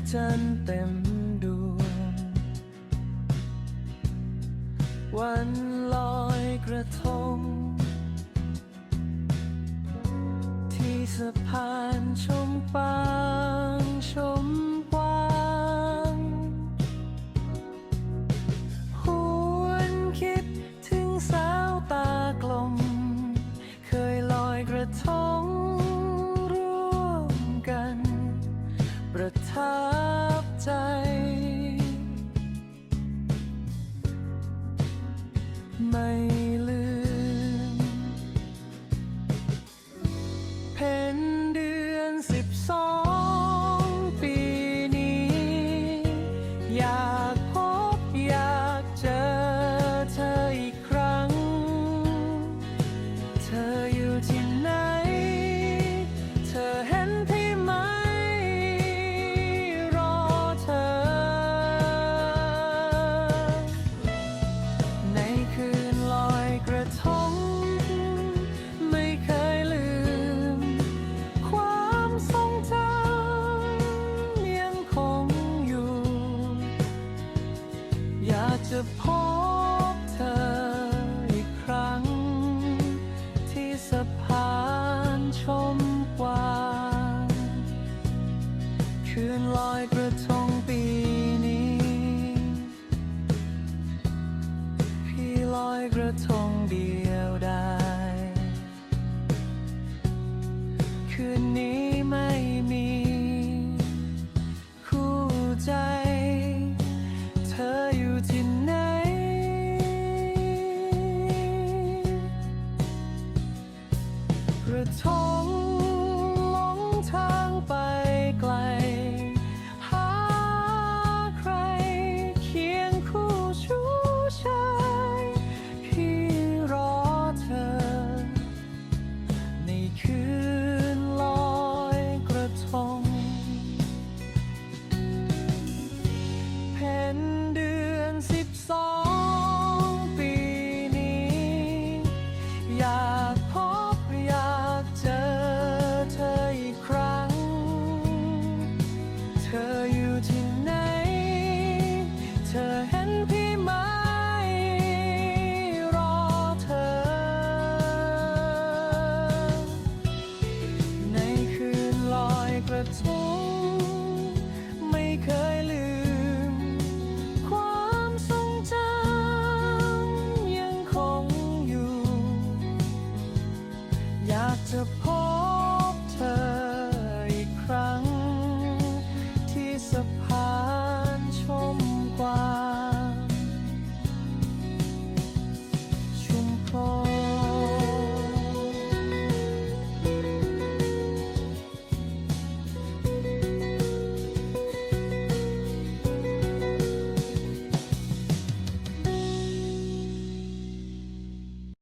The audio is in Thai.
ในคืนพระจันทร์เต็มดวง วันลอยกระทง ที่สะพานชมปางชม ไพบเธออีกครั้ง ที่สะพานชมวางคืนลอยกระทงปีนี้ พี่ลอยกระทงเดียวได้ คืนนี้ไม่มี retort. at all.